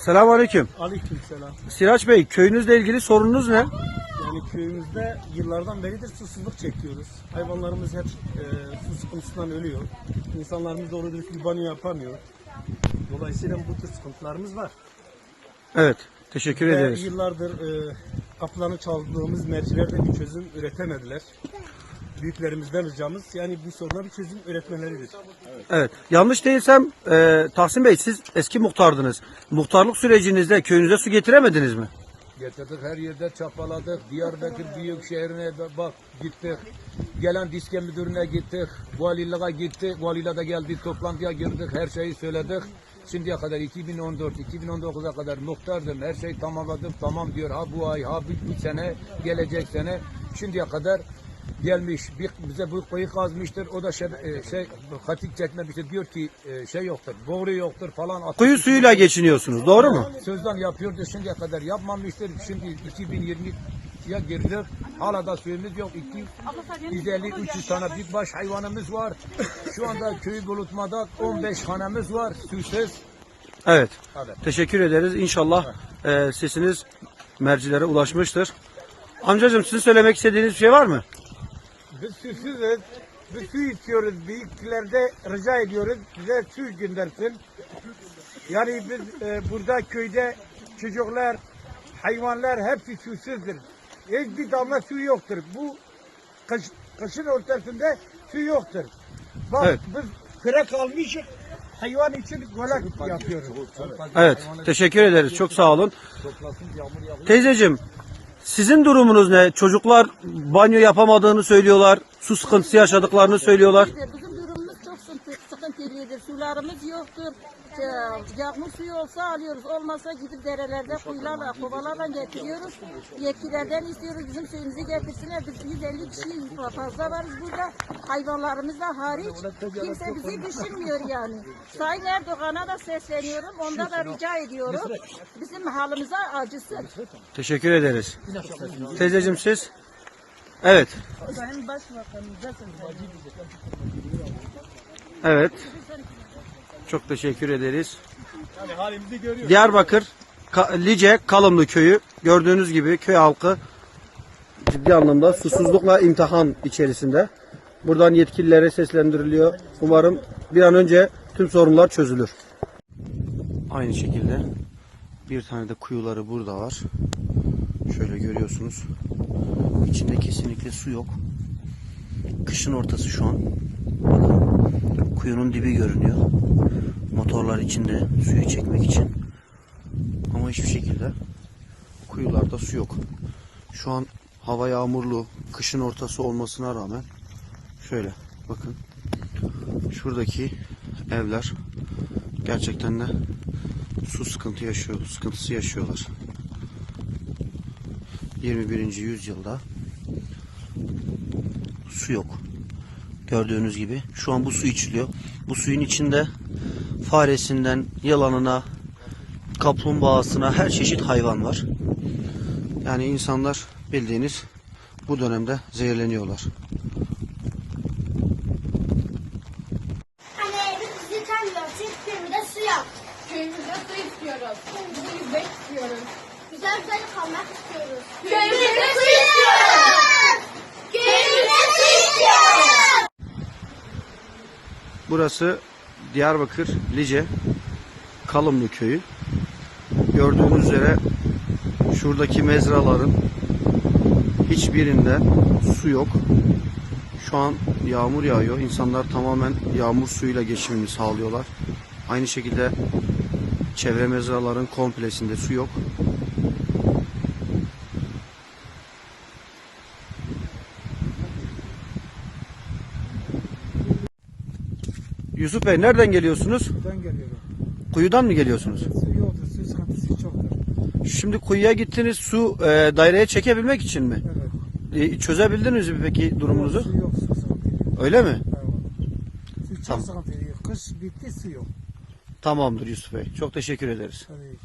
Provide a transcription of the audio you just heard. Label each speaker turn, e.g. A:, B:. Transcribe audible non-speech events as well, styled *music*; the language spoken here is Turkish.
A: Selamünaleyküm.
B: Aleykümselam.
A: Siraç Bey köyünüzle ilgili sorununuz ne?
B: Yani köyümüzde yıllardan beridir susuzluk çekiyoruz. Hayvanlarımız hep e, su sıkıntısından ölüyor. İnsanlarımız doğru dürüst bir banyo yapamıyor. Dolayısıyla bu tür sıkıntılarımız var.
A: Evet. Teşekkür
B: Ve
A: ederiz.
B: yıllardır e, kapılarını çaldığımız merciler de bir çözüm üretemediler. Büyüklerimizden ricamız yani bu soruna bir çözüm üretmeleridir.
A: Evet. Yanlış değilsem e, Tahsin Bey siz eski muhtardınız. Muhtarlık sürecinizde köyünüze su getiremediniz mi?
C: Getirdik her yerde çapaladık. Diyarbakır Büyükşehir'ine bak gittik. Gelen diske müdürüne gittik. Valiliğe gittik. Valiliğe de geldi toplantıya girdik. Her şeyi söyledik. Şimdiye kadar 2014, 2019'a kadar muhtardım. Her şeyi tamamladım. Tamam diyor. Ha bu ay, ha bu, bu sene, gelecek sene. Şimdiye kadar gelmiş. Bir, bize bu koyu kazmıştır. O da şey, e, şey katik çekmemiştir. Diyor ki e, şey yoktur. Boru yoktur falan. atmış.
A: Kuyu suyuyla geçiniyorsunuz. Doğru mu?
C: Sözden yapıyordu şimdiye kadar yapmamıştır. Şimdi 2020 ya girdik. Hala da suyumuz yok. 250-300 tane büyükbaş hayvanımız var. Şu anda köyü bulutmada 15 hanemiz var. Susuz.
A: Evet.
C: Evet.
A: Teşekkür ederiz. İnşallah e, sesiniz mercilere ulaşmıştır. Amcacığım sizin söylemek istediğiniz bir şey var mı?
D: Biz susuzuz. Biz su istiyoruz. Büyüklerde rica ediyoruz. Bize su göndersin. Yani biz e, burada köyde çocuklar, hayvanlar hepsi susuzdur. Hiçbir damla su yoktur. Bu kış, kışın ortasında su yoktur. Bak
A: Evet.
D: biz kıra kalmışız. Hayvan için golak yapıyoruz.
A: Evet. Teşekkür ederiz. Çok sağ olun. Teyzeciğim sizin durumunuz ne? Çocuklar banyo yapamadığını söylüyorlar. Su sıkıntısı yaşadıklarını söylüyorlar.
E: Bizim durumumuz çok sıkıntı, sıkıntılıdır. Sularımız yoktur. Yağmur suyu olsa alıyoruz. Olmasa gidip derelerde kuyularla, kovalarla getiriyoruz. Yetkililerden istiyoruz bizim suyumuzu getirsinler. Biz 150 kişi fazla varız burada. Hayvanlarımız da hariç. Kimse bizi düşünmüyor yani. *laughs* Sayın Erdoğan'a da sesleniyorum. Onda da rica ediyorum. Bizim halimize acısın.
A: Teşekkür ederiz. Teyzeciğim siz? Evet. Evet. Çok teşekkür ederiz. Diyarbakır Ka- Lice Kalımlı köyü gördüğünüz gibi köy halkı ciddi anlamda susuzlukla imtihan içerisinde. Buradan yetkililere seslendiriliyor. Umarım bir an önce tüm sorunlar çözülür. Aynı şekilde bir tane de kuyuları burada var. Şöyle görüyorsunuz. İçinde kesinlikle su yok. Kışın ortası şu an. Bakın kuyunun dibi görünüyor. Motorlar içinde suyu çekmek için. Ama hiçbir şekilde kuyularda su yok. Şu an hava yağmurlu, kışın ortası olmasına rağmen şöyle bakın. Şuradaki evler gerçekten de su sıkıntı yaşıyor, sıkıntısı yaşıyorlar. 21. yüzyılda su yok. Gördüğünüz gibi şu an bu su içiliyor. Bu suyun içinde faresinden yılanına, kaplumbağasına her çeşit hayvan var. Yani insanlar bildiğiniz bu dönemde zehirleniyorlar.
F: Hani köyümüzde su.
G: Köyümüzde istiyoruz. Bizi yüzmek istiyoruz.
F: Güzel güzel kalmak istiyoruz.
G: Köyümüzde su istiyoruz.
F: Köyümüzde su istiyoruz.
A: Burası Diyarbakır Lice Kalımlı köyü. Gördüğünüz üzere şuradaki mezraların hiçbirinde su yok. Şu an yağmur yağıyor. İnsanlar tamamen yağmur suyuyla geçimini sağlıyorlar. Aynı şekilde çevre mezraların komplesinde su yok. Yusuf Bey nereden geliyorsunuz?
D: Buradan geliyorum.
A: Kuyudan mı geliyorsunuz?
D: Su yoktur. Su sıkıntısı çoktur.
A: Şimdi kuyuya gittiniz su e, daireye çekebilmek için mi?
D: Evet.
A: E, çözebildiniz mi peki durumunuzu?
D: Su yok. Su sıkıntı.
A: Öyle mi?
D: Evet. Su çok
A: Tamam.
D: sıkıntı. Kış bitti su yok.
A: Tamamdır Yusuf Bey. Çok teşekkür ederiz.
D: Tabii.